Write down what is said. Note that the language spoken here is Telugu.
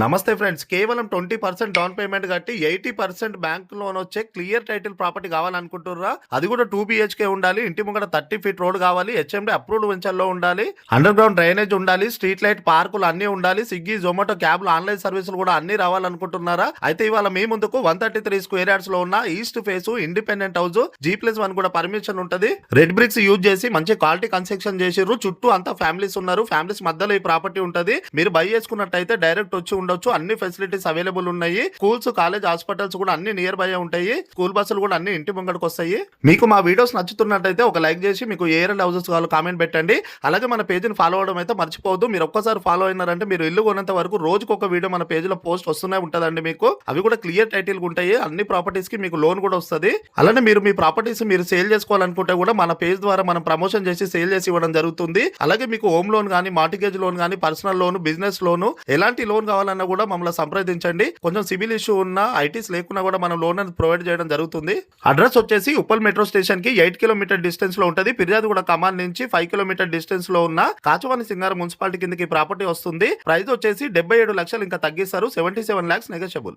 నమస్తే ఫ్రెండ్స్ కేవలం ట్వంటీ పర్సెంట్ డౌన్ పేమెంట్ కట్టి ఎయిటీ పర్సెంట్ బ్యాంక్ లోన్ వచ్చే క్లియర్ టైటిల్ ప్రాపర్టీ కావాలనుకుంటున్నారా అది కూడా టూ బిహెచ్కే ఉండాలి ఇంటి ముంగట థర్టీ ఫీట్ రోడ్ కావాలి హెచ్ఎండి అప్రూవ్డ్ వెంచర్లో ఉండాలి అండర్ గ్రౌండ్ డ్రైనేజ్ ఉండాలి స్ట్రీట్ లైట్ పార్కులు అన్ని ఉండాలి స్విగ్గీ జొమాటో క్యాబ్లు ఆన్లైన్ సర్వీసులు కూడా అన్ని రావాలనుకుంటున్నారా? అయితే ఇవాళ మీ ముందుకు వన్ థర్టీ త్రీ స్క్వేర్ యార్డ్స్లో ఉన్న east face independent house G plus one కూడా పర్మిషన్ ఉంటది. రెడ్ బ్రిక్స్ యూజ్ చేసి మంచి క్వాలిటీ కన్స్ట్రక్షన్ చేసిర్రు చుట్టూ అంతా ఫ్యామిలీస్ ఉన్నారు ఫ్యామిలీస్ మధ్యలో ఈ ప్రాపర్టీ ఉంటది. మీరు బై చేసుకున్నట్టయితే డైరెక్ట్ వచ్చి ఉండొచ్చు. అన్ని ఫెసిలిటీస్ అవైలబుల్ ఉన్నాయి. స్కూల్స్ కాలేజ్ హాస్పిటల్స్ కూడా అన్ని నియర్ బై ఉంటాయి. స్కూల్ బస్సులు కూడా అన్ని ఇంటి ముంగడికి వస్తాయి. మీకు మా వీడియోస్ నచ్చుతున్నట్టయితే ఒక లైక్ చేసి మీకు ఏ రెండు హౌసెస్ కావాలో కామెంట్ పెట్టండి. అలాగే మన పేజీని ఫాలో అవడం అయితే మర్చిపోవద్దు. మీరు ఒక్కసారి ఫాలో అయినారంటే మీరు ఇల్లు కొన్నంత వరకు రోజుకు ఒక వీడియో మన పేజీలో పోస్ట్ వస్తూనే ఉంటదండి మీకు. అవి కూడా క్లియర్ టైటిల్ ఉంటాయి. అన్ని ప్రాపర్టీస్కి మీకు లోన్ కూడా వస్తుంది. అలానే మీరు మీ ప్రాపర్టీస్ మీరు సేల్ చేసుకోవాలనుకుంటే కూడా మన పేజ్ ద్వారా మనం ప్రమోషన్ చేసి సేల్ చేసి ఇవ్వడం జరుగుతుంది. అలాగే మీకు హోమ్ లోన్ కానీ మార్టిగేజ్ లోన్ కానీ పర్సనల్ లోన్ బిజినెస్ లోన్ ఎలాంటి లోన్ కావాలన్నా కూడా మమ్మల్ని సంప్రదించండి. కొంచెం సివిల్ ఇష్యూ ఉన్న ఐటీస్ లేకున్నా కూడా మనం లోన్ అనేది ప్రొవైడ్ చేయడం జరుగుతుంది. అడ్రస్ వచ్చేసి ఉప్పల్ మెట్రో స్టేషన్కి ఎయిట్ కిలోమీటర్ డిస్టెన్స్లో ఉంటుంది. ఫిర్యాదు కూడా కమాన్ నుంచి ఫైవ్ కిలోమీటర్ డిస్టెన్స్లో ఉన్న కాచవాణి సింగారం మున్సిపాలిటీ కిందకి ప్రాపర్టీ వస్తుంది. ప్రైస్ వచ్చేసి డెబ్బై ఏడు లక్షలు ఇంకా తగ్గిస్తారు. Seventy seven lakhs negotiable.